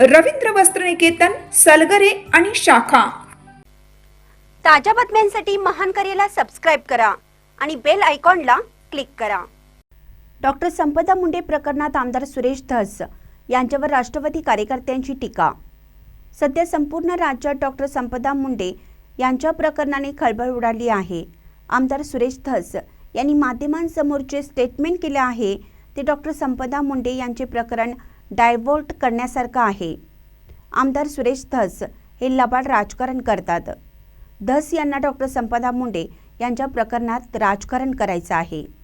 रवींद्र वस्त्रनिकेतन सलगरे आणि शाखा. ताज्या बातम्यांसाठी महान करेला सबस्क्राईब करा आणि बेल आयकॉनला क्लिक करा. डॉक्टर संपदा मुंडे प्रकरणात आमदार सुरेश धस यांच्यावर राष्ट्रवादी कार्यकर्त्यांची टीका. सध्या संपूर्ण राज्यात डॉक्टर संपदा मुंडे यांच्या प्रकरणाने खळबळ उडाली आहे. आमदार सुरेश धस यांनी माध्यमांसमोरचे स्टेटमेंट केले आहे. ते डॉक्टर संपदा मुंडे यांचे प्रकरण डायव्हर्ट करण्यासारखं आहे. आमदार सुरेश धस हे लबाड राजकारण करतात. धस यांना डॉक्टर संपदा मुंडे यांच्या प्रकरणात राजकारण करायचं आहे.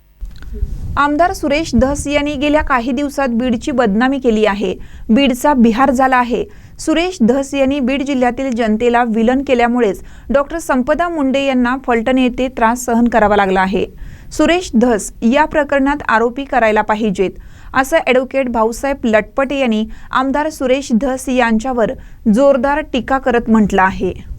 आमदार सुरेश धस यांनी गेल्या काही दिवसात बीडची बदनामी केली आहे. बीडचा बिहार झाला आहे. सुरेश धस यांनी बीड जिल्ह्यातील जनतेला विलन केल्यामुळेच डॉक्टर संपदा मुंडे यांना फलटण येथे त्रास सहन करावा लागला आहे. सुरेश धस या प्रकरणात आरोपी करायला पाहिजेत असं ॲडव्होकेट भाऊसाहेब लटपटे यांनी आमदार सुरेश धस यांच्यावर जोरदार टीका करत म्हटलं आहे.